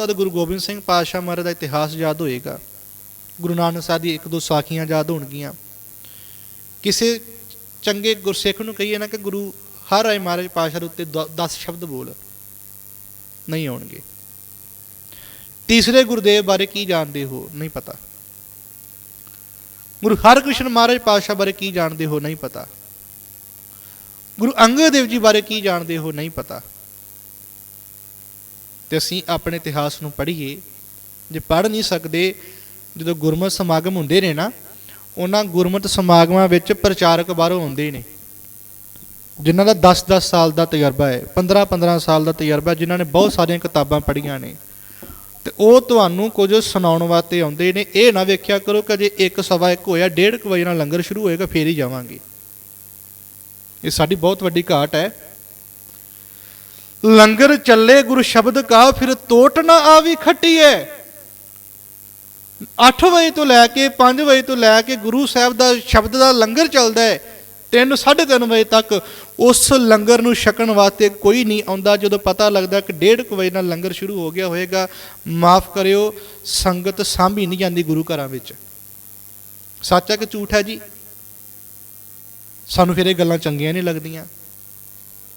ਤਦ ਗੁਰੂ ਗੋਬਿੰਦ ਸਿੰਘ ਪਾਤਸ਼ਾਹ ਮਹਾਰਾਜ ਦਾ ਇਤਿਹਾਸ ਯਾਦ ਹੋਏਗਾ। ਗੁਰੂ ਨਾਨਕ ਸਾਹਿਬ ਦੀ ਇੱਕ ਦੋ ਸਾਖੀਆਂ ਯਾਦ ਹੋਣਗੀਆਂ। ਕਿਸੇ ਚੰਗੇ ਗੁਰਸਿੱਖ ਨੂੰ ਕਹੀਏ ਨਾ ਕਿ ਗੁਰੂ ਹਰ ਰਾਏ ਮਹਾਰਾਜ ਪਾਤਸ਼ਾਹ ਦੇ ਉੱਤੇ 10 ਸ਼ਬਦ ਬੋਲ। ਨਹੀਂ ਆਉਣਗੇ। ਤੀਸਰੇ ਗੁਰਦੇਵ ਬਾਰੇ ਕੀ ਜਾਣਦੇ ਹੋ? ਨਹੀਂ ਪਤਾ। ਗੁਰੂ ਹਰਕ੍ਰਿਸ਼ਨ ਮਹਾਰਾਜ ਪਾਤਸ਼ਾਹ ਬਾਰੇ ਕੀ ਜਾਣਦੇ ਹੋ? ਨਹੀਂ ਪਤਾ। ਗੁਰੂ ਅੰਗਦ ਦੇਵ ਜੀ ਬਾਰੇ ਕੀ ਜਾਣਦੇ ਹੋ? ਨਹੀਂ ਪਤਾ। ਤੇ ਅਸੀਂ ਆਪਣੇ ਇਤਿਹਾਸ ਨੂੰ ਪੜ੍ਹੀਏ, ਜੇ ਪੜ੍ਹ ਨਹੀਂ ਸਕਦੇ, ਜਦੋਂ ਗੁਰਮਤਿ ਸਮਾਗਮ ਹੁੰਦੇ ਨੇ ਨਾ, ਉਹਨਾਂ ਗੁਰਮਤਿ ਸਮਾਗਮਾਂ ਵਿੱਚ ਪ੍ਰਚਾਰਕ ਬਾਹਰੋਂ ਆਉਂਦੇ ਨੇ। ਜਿਨ੍ਹਾਂ ਦਾ 10-10 ਸਾਲ ਦਾ ਤਜਰਬਾ ਹੈ 15-15 ਸਾਲ ਦਾ ਤਜਰਬਾ, ਜਿਨ੍ਹਾਂ ਨੇ ਬਹੁਤ ਸਾਰੀਆਂ ਕਿਤਾਬਾਂ ਪੜ੍ਹੀਆਂ ਨੇ। ਤੇ ਉਹ ਤੁਹਾਨੂੰ ਕੁਝ ਸੁਣਾਉਣ ਵਾਸਤੇ ਆਉਂਦੇ ਨੇ, ਇਹ ਨਾ ਵੇਖਿਆ ਕਰੋ ਕਿ ਜੇ 1 ਸਵਾ 1 ਹੋਇਆ 1:30 ਵਜੇ ਨਾਲ ਲੰਗਰ ਸ਼ੁਰੂ ਹੋਏਗਾ, ਫੇਰ ਹੀ ਜਾਵਾਂਗੇ। ਇਹ ਸਾਡੀ ਬਹੁਤ ਵੱਡੀ ਘਾਟ ਹੈ। ਲੰਗਰ ਚੱਲੇ ਗੁਰ ਸ਼ਬਦ ਕਾ, ਫਿਰ ਤੋਟ ਨਾ ਆਵੀ ਖੱਟੀਏ 8 ਵਜੇ ਤੋਂ ਲੈ ਕੇ 5 ਵਜੇ ਤੋਂ ਲੈ ਕੇ ਗੁਰੂ ਸਾਹਿਬ ਦਾ ਸ਼ਬਦ ਦਾ ਲੰਗਰ ਚੱਲਦਾ ਹੈ 3 3:30 ਵਜੇ ਤੱਕ ਉਸ ਲੰਗਰ ਨੂੰ ਛਕਣ ਵਾਸਤੇ ਕੋਈ ਨਹੀਂ ਆਉਂਦਾ। ਜਦੋਂ ਪਤਾ ਲੱਗਦਾ ਕਿ 1:30 ਵਜੇ ਨਾਲ ਲੰਗਰ ਸ਼ੁਰੂ ਹੋ ਗਿਆ ਹੋਏਗਾ, ਮਾਫ ਕਰਿਓ, ਸੰਗਤ ਸਾਂਭੀ ਨਹੀਂ ਜਾਂਦੀ ਗੁਰੂ ਘਰਾਂ ਵਿੱਚ। ਸੱਚ ਹੈ ਕਿ ਝੂਠ ਹੈ ਜੀ? ਸਾਨੂੰ ਫਿਰ ਇਹ ਗੱਲਾਂ ਚੰਗੀਆਂ ਨਹੀਂ ਲੱਗਦੀਆਂ।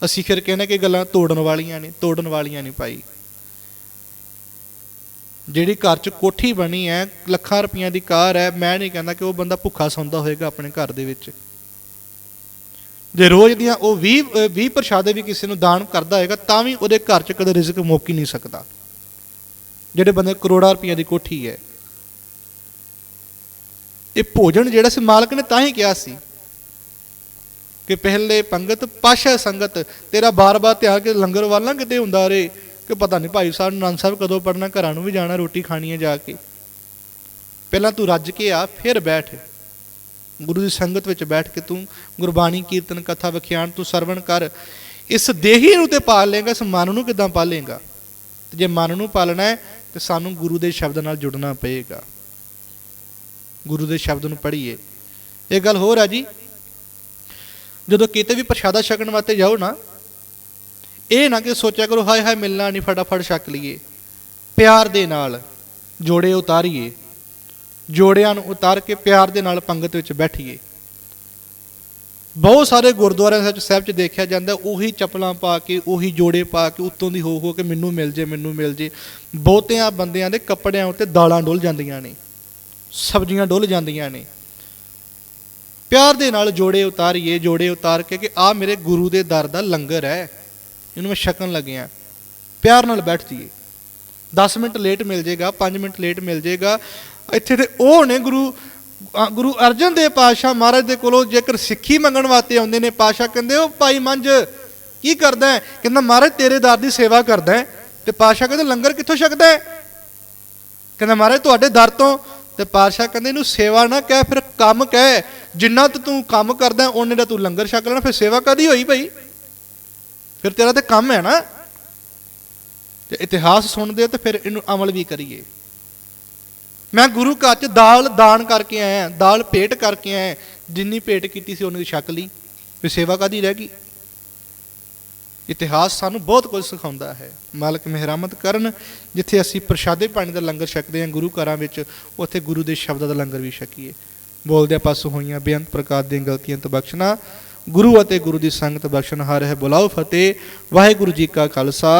ਅਸੀਂ ਫਿਰ ਕਹਿੰਦੇ ਕਿ ਗੱਲਾਂ ਤੋੜਨ ਵਾਲੀਆਂ ਨੇ ਤੋੜਨ ਵਾਲੀਆਂ ਨਹੀਂ ਭਾਈ। ਜਿਹੜੀ ਘਰ 'ਚ ਕੋਠੀ ਬਣੀ ਹੈ ਲੱਖਾਂ ਰੁਪਈਆਂ ਦੀ ਕਾਰ ਹੈ ਮੈਂ ਨਹੀਂ ਕਹਿੰਦਾ ਕਿ ਉਹ ਬੰਦਾ ਭੁੱਖਾ ਸੌਂਦਾ ਹੋਏਗਾ ਆਪਣੇ ਘਰ ਦੇ ਵਿੱਚ। ਜੇ ਰੋਜ਼ ਦੀਆਂ ਉਹ 20 ਅ, 20 ਪ੍ਰਸ਼ਾਦੇ ਵੀ ਕਿਸੇ ਨੂੰ ਦਾਨ ਕਰਦਾ ਹੋਏਗਾ ਤਾਂ ਵੀ ਉਹਦੇ ਘਰ 'ਚ ਕਦੇ ਰਿਜ਼ਕ ਮੁੱਕ ਹੀ ਨਹੀਂ ਸਕਦਾ। ਜਿਹੜੇ ਬੰਦੇ ਕਰੋੜਾਂ ਰੁਪਈਆ ਦੀ ਕੋਠੀ ਹੈ ਇਹ ਭੋਜਨ ਜਿਹੜਾ ਸੀ ਮਾਲਕ ਨੇ ਤਾਂ ਹੀ ਕਿਹਾ ਸੀ। ਕਿ ਪਹਿਲੇ ਪੰਗਤ ਪਾਸ਼ਾ ਸੰਗਤ, ਤੇਰਾ ਬਾਰ-ਬਾਰ ਧਿਆਨ ਕਿ ਲੰਗਰ ਵੱਲ ਨਾ ਕਿਤੇ ਹੁੰਦਾ ਰੇ? ਕਿ ਪਤਾ ਨਹੀਂ ਭਾਈ ਸਾਹਿਬ, ਨੰਦ ਸਾਹਿਬ ਕਦੋਂ ਪੜਨਾ ਘਰਾਂ ਨੂੰ ਵੀ ਜਾਣਾ, ਰੋਟੀ ਖਾਣੀ ਹੈ ਜਾ ਕੇ। ਪਹਿਲਾਂ ਤੂੰ ਰੱਜ ਕੇ ਆ, ਫਿਰ ਬੈਠ। ਗੁਰੂ ਦੀ ਸੰਗਤ ਵਿੱਚ ਬੈਠ ਕੇ ਤੂੰ ਗੁਰਬਾਣੀ, ਕੀਰਤਨ, ਕਥਾ, ਵਿਖਿਆਨ ਤੂੰ ਸਰਵਣ ਕਰ। ਇਸ ਦੇਹੀ ਨੂੰ ਤੇ ਪਾਲ ਲੇਗਾ ਇਸ ਮਨ ਨੂੰ ਕਿਦਾਂ ਪਾਲੇਗਾ ਤੇ ਜੇ ਮਨ ਨੂੰ ਪਾਲਣਾ ਹੈ, ਤੇ ਸਾਨੂੰ ਗੁਰੂ ਦੇ ਸ਼ਬਦ ਨਾਲ ਜੁੜਨਾ ਪਏਗਾ। ਗੁਰੂ ਦੇ ਸ਼ਬਦ ਨੂੰ ਪੜ੍ਹੀਏ। ਇਹ ਗੱਲ ਹੋਰ ਆ ਜੀ ਜਦੋਂ ਕਿਤੇ ਵੀ ਪ੍ਰਸ਼ਾਦਾ ਛਕਣ ਵਾਸਤੇ ਜਾਓ ਨਾ, ਇਹ ਨਾ ਕਿ ਸੋਚਿਆ ਕਰੋ, ਹਾਏ ਹਾਏ ਮਿਲਣਾ ਨਹੀਂ ਫਟਾਫਟ ਛਕ ਲਈਏ। ਪਿਆਰ ਦੇ ਨਾਲ ਜੋੜੇ ਉਤਾਰੀਏ। ਜੋੜਿਆਂ ਨੂੰ ਉਤਾਰ ਕੇ ਪਿਆਰ ਦੇ ਨਾਲ ਪੰਗਤ ਵਿੱਚ ਬੈਠੀਏ। ਬਹੁਤ ਸਾਰੇ ਗੁਰਦੁਆਰਿਆਂ ਵਿੱਚ ਸਾਹਿਬ 'ਚ ਦੇਖਿਆ ਜਾਂਦਾ, ਉਹੀ ਚੱਪਲਾਂ ਪਾ ਕੇ, ਉਹੀ ਜੋੜੇ ਪਾ ਕੇ, ਉੱਤੋਂ ਦੀ ਹੋ ਹੋ ਕੇ ਮੈਨੂੰ ਮਿਲ ਜੇ, ਮੈਨੂੰ ਮਿਲ ਜੇ। ਬਹੁਤਿਆਂ ਬੰਦਿਆਂ ਦੇ ਕੱਪੜਿਆਂ ਉੱਤੇ ਦਾਲਾਂ ਡੁੱਲ ਜਾਂਦੀਆਂ ਨੇ, ਸਬਜ਼ੀਆਂ ਡੁੱਲ ਜਾਂਦੀਆਂ ਨੇ। ਪਿਆਰ ਦੇ ਨਾਲ ਜੋੜੇ ਉਤਾਰੀਏ, ਜੋੜੇ ਉਤਾਰ ਕੇ ਕਿ ਆ ਮੇਰੇ ਗੁਰੂ ਦੇ ਦਰ ਦਾ ਲੰਗਰ ਹੈ। ਇਹਨੂੰ ਮੈਂ ਛਕਣ ਲੱਗਿਆ। ਪਿਆਰ ਨਾਲ ਬੈਠ ਜੀਏ 10 ਮਿੰਟ ਲੇਟ ਮਿਲ ਜੇਗਾ 5 ਮਿੰਟ ਲੇਟ ਮਿਲ ਜੇਗਾ ਇੱਥੇ ਤੇ ਉਹ ਨੇ ਗੁਰੂ ਗੁਰੂ ਅਰਜਨ ਦੇਵ ਪਾਤਸ਼ਾਹ ਮਹਾਰਾਜ ਦੇ ਕੋਲੋਂ ਜੇਕਰ ਸਿੱਖੀ ਮੰਗਣ ਵਾਸਤੇ ਆਉਂਦੇ ਨੇ, ਪਾਤਸ਼ਾਹ ਕਹਿੰਦੇ ਉਹ ਭਾਈ ਮੰਜ ਕੀ ਕਰਦਾ ਹੈ? ਕਹਿੰਦਾ, ਮਹਾਰਾਜ, ਤੇਰੇ ਦਰ ਦੀ ਸੇਵਾ ਕਰਦਾ ਹੈ। ਤੇ ਪਾਤਸ਼ਾਹ ਕਹਿੰਦੇ, ਲੰਗਰ ਕਿੱਥੋਂ ਛਕਦਾ ਹੈ? ਕਹਿੰਦਾ, ਮਹਾਰਾਜ, ਤੁਹਾਡੇ ਦਰ ਤੋਂ। ਤੇ ਪਾਤਸ਼ਾਹ ਕਹਿੰਦੇ, ਇਹਨੂੰ ਸੇਵਾ ਨਾ ਕਹਿ, ਫਿਰ ਕੰਮ ਕਹਿ, ਜਿੰਨਾ ਤੂੰ ਕੰਮ ਕਰਦਾ ਉਹਨੇ ਦਾ ਤੂੰ ਲੰਗਰ ਛਕ ਲੈਣਾ, ਫਿਰ ਸੇਵਾ ਕਦੀ ਹੋਈ ਭਾਈ? ਫਿਰ ਤੇਰਾ ਤੇ ਕੰਮ ਹੈ ਨਾ। ਤੇ ਇਤਿਹਾਸ ਸੁਣਦੇ ਤੇ ਫਿਰ ਇਹਨੂੰ ਅਮਲ ਵੀ ਕਰੀਏ। ਮੈਂ ਗੁਰੂ ਘਰ ਚ ਦਾਲ ਦਾਨ ਕਰਕੇ ਆਇਆ, ਦਾਲ ਭੇਟ ਕਰਕੇ ਆਇਆ, ਜਿੰਨੀ ਭੇਟ ਕੀਤੀ ਸੀ ਉਹਨੇ ਦੀ ਛਕ ਲਈ। ਫਿਰ ਸੇਵਾ ਕਾਦੀ ਰਹਿ ਗਈ? ਇਤਿਹਾਸ ਸਾਨੂੰ ਬਹੁਤ ਕੁਝ ਸਿਖਾਉਂਦਾ ਹੈ। ਮਾਲਕ ਮਿਹਰਮਤ ਕਰਨ, ਜਿੱਥੇ ਅਸੀਂ ਪ੍ਰਸ਼ਾਦੇ ਪਾਣੀ ਦਾ ਲੰਗਰ ਛਕਦੇ ਹਾਂ ਗੁਰੂ ਘਰਾਂ ਵਿੱਚ, ਉੱਥੇ ਗੁਰੂ ਦੇ ਸ਼ਬਦਾਂ ਦਾ ਲੰਗਰ ਵੀ ਛਕੀਏ। ਬੋਲਦਿਆਂ ਪਾਸੋਂ ਹੋਈਆਂ ਬੇਅੰਤ ਪ੍ਰਕਾਰ ਦੀਆਂ ਗਲਤੀਆਂ ਤੋਂ ਬਖਸ਼ਣਾ, ਗੁਰੂ ਅਤੇ ਗੁਰੂ ਦੀ ਸੰਗਤ ਬਖਸ਼ਣ ਹਾਰ ਹੈ, ਬੁਲਾਓ ਫਤਿਹ, ਵਾਹਿਗੁਰੂ ਜੀ ਕਾ ਖਾਲਸਾ।